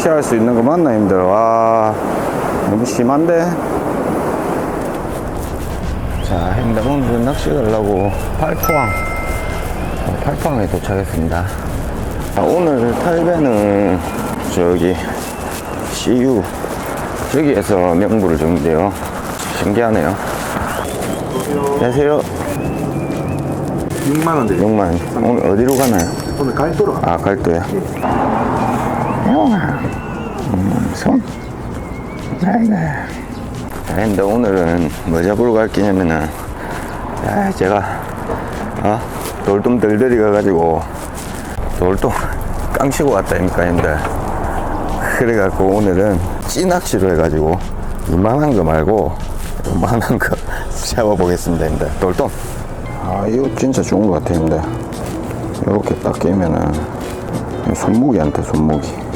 낚시할 수 있는 거 맞나 힘들? 와 너무 심한데? 자 힘들 오늘 낚시 가려고 팔포항 어, 팔포항에 도착했습니다. 아, 오늘 탈배는 저기 CU 저기에서 명부를 줬는데요. 신기하네요. 안녕하세요. 6만원 드립니다. 6만. 오늘 어디로 가나요? 오늘 갈도로. 가. 아 갈도요? 영아 음, 손 자, 근데 오늘은 뭐 잡으러 갈 끼냐면은 아, 제가 어? 돌돔 들들이 가가지고 돌돔 깡치고 왔다니까 형들 그래갖고 오늘은 찌낚시로 해가지고 이만한 거 말고 이만한 거 잡아보겠습니다 형들 돌돔. 아 이거 진짜 좋은 것 같아 형들 이렇게 딱 깨면은 손목이한테 손목이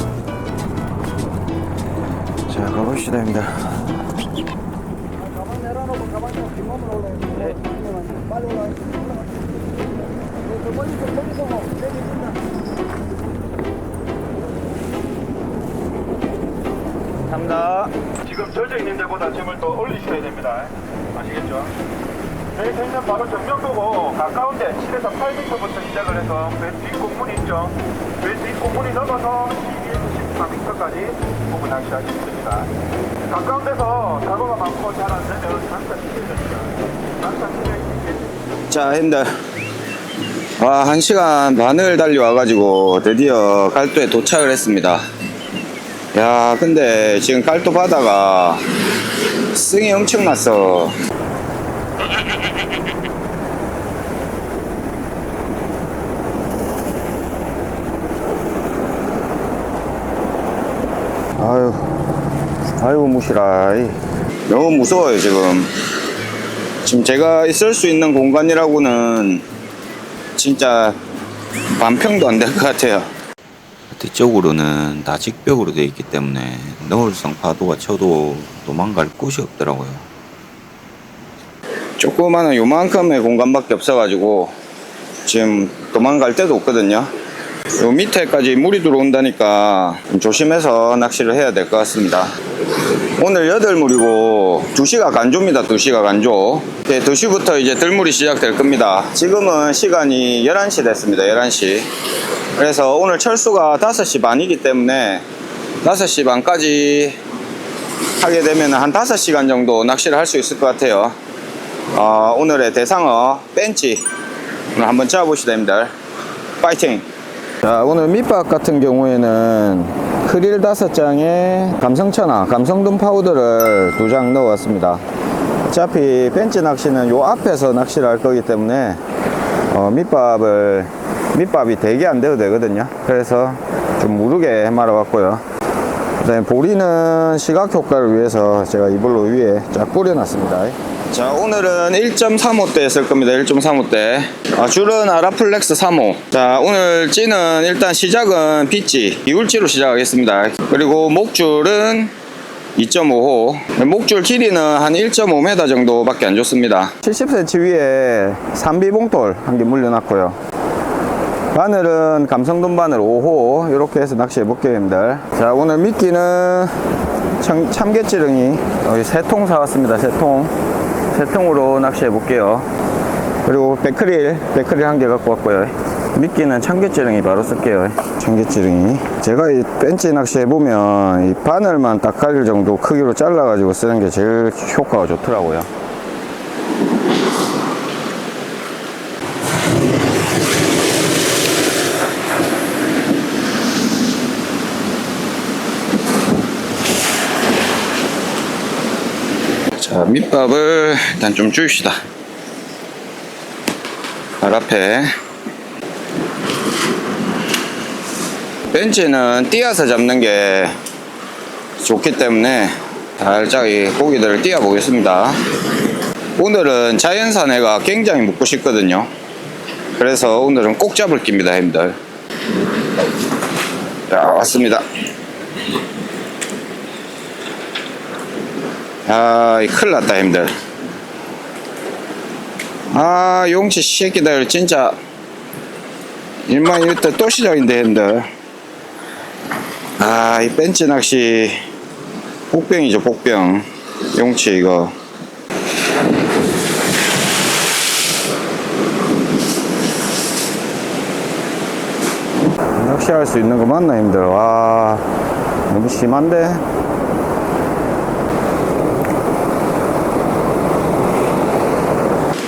자 가봅시다 형들 감사합니다 지금 젖어 있는 데보다 점을 더 올리셔야 됩니다. 아시겠죠? 저희 있는 바로 정면 보고 가까운데 7에서 8m부터 시작을 해서 그 뒷공문이 있죠. 그 뒷공문이 넘어서 12에서 14m까지 보고 낚시하시면 됩니다. 가까운 데서 사고가 많고 잘 안 되면 장사 됩니다. 장사 치면 자, 형들. 와, 한 시간 반을 달려와가지고 드디어 갈도에 도착을 했습니다. 야, 근데 지금 갈도 바다가 승이 엄청 났어. 아유, 무시라. 너무 무서워요, 지금. 지금 제가 있을 수 있는 공간이라고는 진짜 반평도 안 될 것 같아요. 뒤쪽으로는 다 직벽으로 되어 있기 때문에 너울성 파도가 쳐도 도망갈 곳이 없더라고요. 조그마한 요만큼의 공간밖에 없어가지고 지금 도망갈 데도 없거든요. 요 밑에까지 물이 들어온다니까 좀 조심해서 낚시를 해야 될 것 같습니다. 오늘 여덟 물이고 2시가 간조입니다. 2시가 간조. 네, 2시부터 이제 들물이 시작될 겁니다. 지금은 시간이 11시 됐습니다. 11시. 그래서 오늘 철수가 5시 반이기 때문에 5시 반까지 하게 되면 한 5시간 정도 낚시를 할 수 있을 것 같아요. 어, 오늘의 대상어 벤치 오늘 한번 잡아보시다 힘들 파이팅 자 오늘 밑밥 같은 경우에는 크릴 다섯 장에 감성천하 감성돈 파우더를 두장 넣어왔습니다. 어차피 벤치 낚시는 요 앞에서 낚시를 할 거기 때문에 어, 밑밥을 밑밥이 되게 안 돼도 되거든요. 그래서 좀 무르게 말아왔고요 그 다음에 보리는 시각 효과를 위해서 제가 이불로 위에 쫙 뿌려놨습니다. 자 오늘은 1.35대 쓸 겁니다. 1.35대. 아, 줄은 아라플렉스 3호. 자 오늘 찌는 일단 시작은 빗지 이울지로 시작하겠습니다. 그리고 목줄은 2.5호. 목줄 길이는 한 1.5m 정도밖에 안 좋습니다. 70cm 위에 삼비봉돌 한 개 물려놨고요 바늘은 감성돈 바늘 5호 이렇게 해서 낚시해 볼게요 형들. 자 오늘 미끼는 참, 참깨찌릉이 여기 세 통 사왔습니다 세통. 세 통으로 낚시해 볼게요. 그리고 백크릴 백크릴 한 개 갖고 왔고요. 미끼는 참깨찌릉이 바로 쓸게요. 참깨찌릉이. 제가 이 벤치 낚시해 보면 이 바늘만 딱 가릴 정도 크기로 잘라 가지고 쓰는 게 제일 효과가 좋더라고요 자, 밑밥을 일단 좀 줄입시다. 발 앞에. 벤치는 띄어서 잡는 게 좋기 때문에 살짝 이 고기들을 띄어 보겠습니다. 오늘은 자연산해가 굉장히 먹고 싶거든요. 그래서 오늘은 꼭 잡을 깁니다, 형님들. 자, 왔습니다. 아, 이 큰일 났다, 힘들. 아, 용치 새끼들, 진짜. 일만 일때 또 시작인데, 힘들. 아, 아, 이 벤치 낚시 복병이죠, 복병. 용치 이거. 낚시할 수 있는 거 맞나 힘들. 와, 너무 심한데.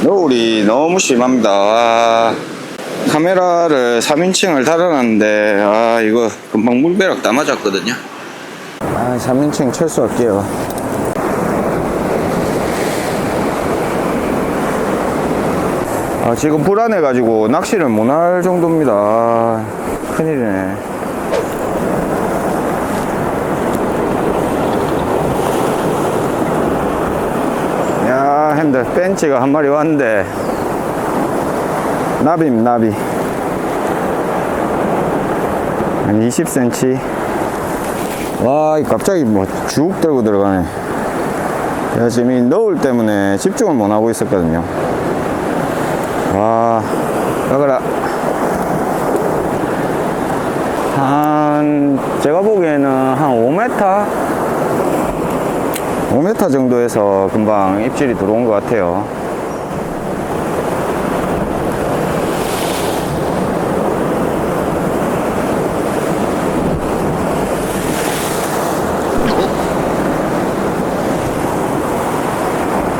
노을이 너무 심합니다. 와. 카메라를 3인칭을 달아놨는데 아 이거 금방 물벼락 다 맞았거든요 아 3인칭 철수할게요 아 지금 불안해 가지고 낚시를 못 할 정도입니다 아, 큰일이네 야 힘들 벤치가 한 마리 왔는데 나비임 나비 한 20cm 와, 이 갑자기 뭐 쭉 들고 들어가네. 제가 지금 이 너울 때문에 집중을 못 하고 있었거든요. 와, 여거라. 한, 제가 보기에는 한 5m? 5m 정도에서 금방 입질이 들어온 것 같아요.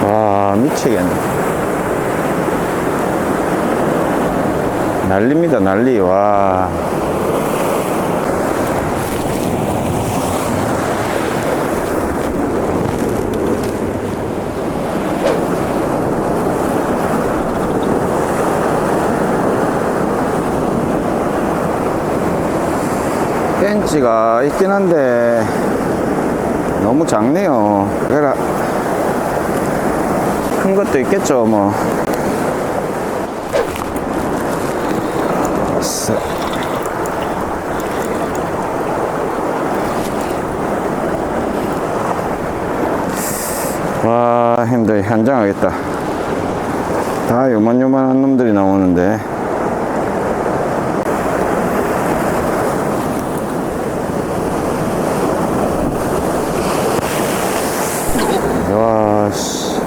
와 미치겠네. 난립니다 난리. 와 벤치가 있긴 한데 너무 작네요 그래 큰 것도 있겠죠, 뭐. 쎄. 와, 힘들, 현장하겠다. 다 요만요만한 놈들이 나오는데. 와, 씨.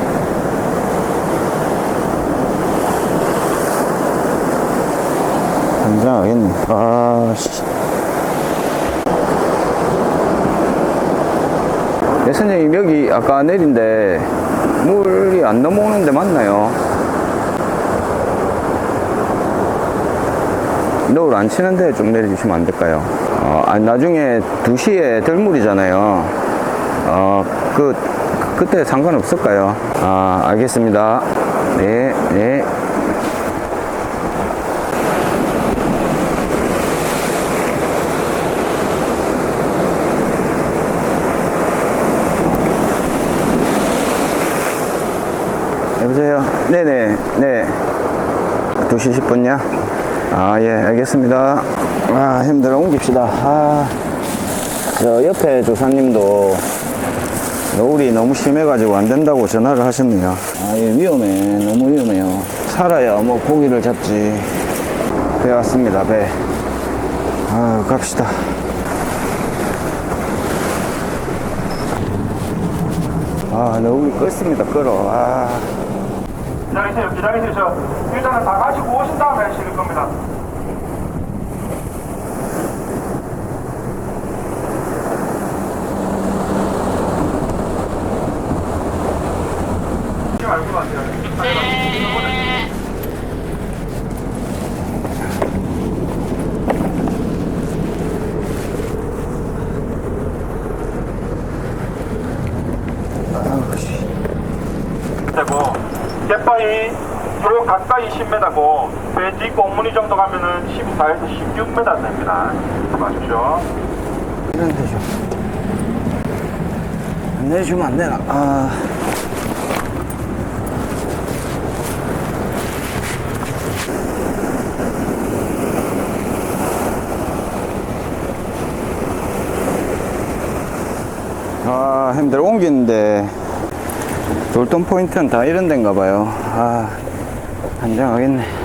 굉장하겠네. 아, 씨. 예, 선생님, 여기 아까 내린데 물이 안 넘어오는데 맞나요? 노을 안 치는데 좀 내려주시면 안 될까요? 어, 아, 나중에 2시에 들물이잖아요. 어, 그, 그때 상관없을까요? 아, 알겠습니다. 네, 네. 여보세요? 네네, 네. 2시 10분요? 아, 예, 알겠습니다. 아, 힘들어, 옮깁시다. 아, 저 옆에 조사님도 노을이 너무 심해가지고 안 된다고 전화를 하셨네요. 아, 예, 위험해. 너무 위험해요. 살아야 뭐 고기를 잡지. 배 왔습니다, 배. 아, 갑시다. 아, 노을이 껐습니다, 끌어. 아. 기다리세요, 기다리세요. 저 일단은 다 가지고 오신 다음에 하실 겁니다. 말고. 아, 씨. 되고 갯바위 요 가까이 10m고 배 뒷공무니 정도 가면은 14에서 16m 됩니다. 봐주십시오. 이런 데죠. 안 내주면 안 되나? 아. 아, 힘들어. 옮기는데, 돌돔 포인트는 다 이런 데인가 봐요. 아, 한장하겠네.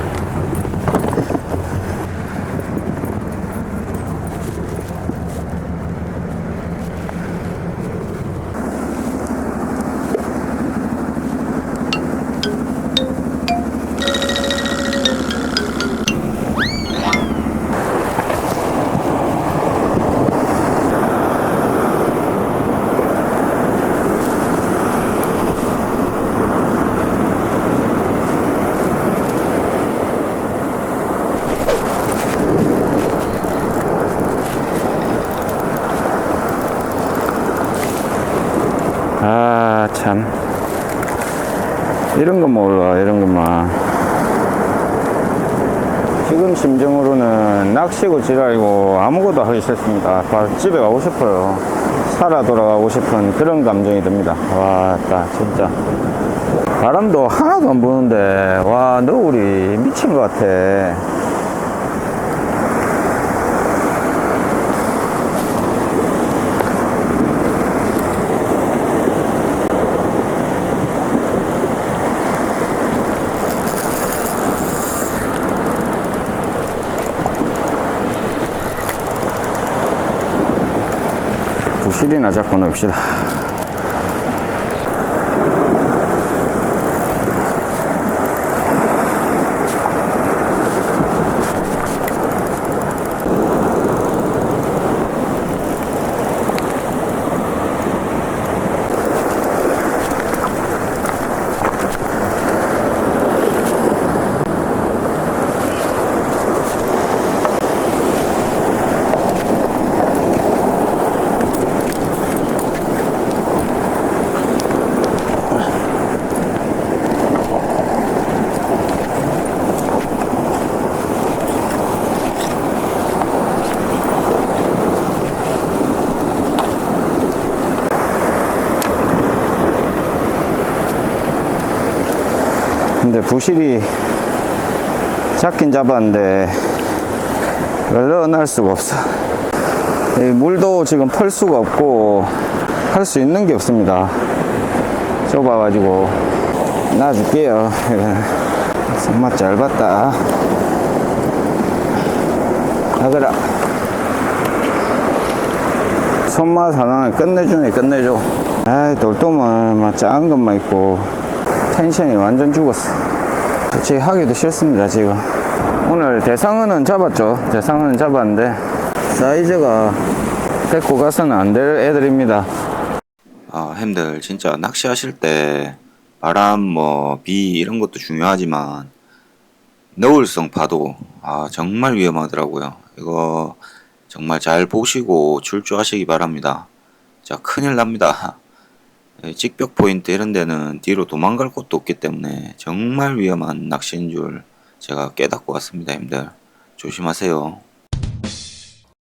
이런 거 몰라, 이런 것만. 지금 심정으로는 낚시고 지랄이고 아무것도 하기 싫습니다. 바로 집에 가고 싶어요. 살아 돌아가고 싶은 그런 감정이 듭니다. 와, 딱 진짜. 바람도 하나도 안 부는데, 와, 너울이 미친 것 같아. 부실이나 잡고 놉시다. 근데 부실이 잡긴 잡았는데 열어날 수가 없어. 이 물도 지금 펄 수가 없고 할 수 있는 게 없습니다. 좁아가지고 놔줄게요. 잘 봤다. 나가라. 손맛 하나 끝내주네 끝내줘. 아이 돌돔은 막 작은 것만 있고 텐션이 완전 죽었어. 솔직히 하기도 싫습니다, 지금. 오늘 대상어는 잡았죠. 대상어는 잡았는데, 사이즈가 데리고 가서는 안 될 애들입니다. 아, 햄들, 진짜 낚시하실 때, 바람, 뭐, 비, 이런 것도 중요하지만, 너울성 파도, 아, 정말 위험하더라고요. 이거, 정말 잘 보시고 출조하시기 바랍니다. 자, 큰일 납니다. 예, 직벽 포인트 이런 데는 뒤로 도망갈 곳도 없기 때문에 정말 위험한 낚시인 줄 제가 깨닫고 왔습니다, 힘들. 조심하세요.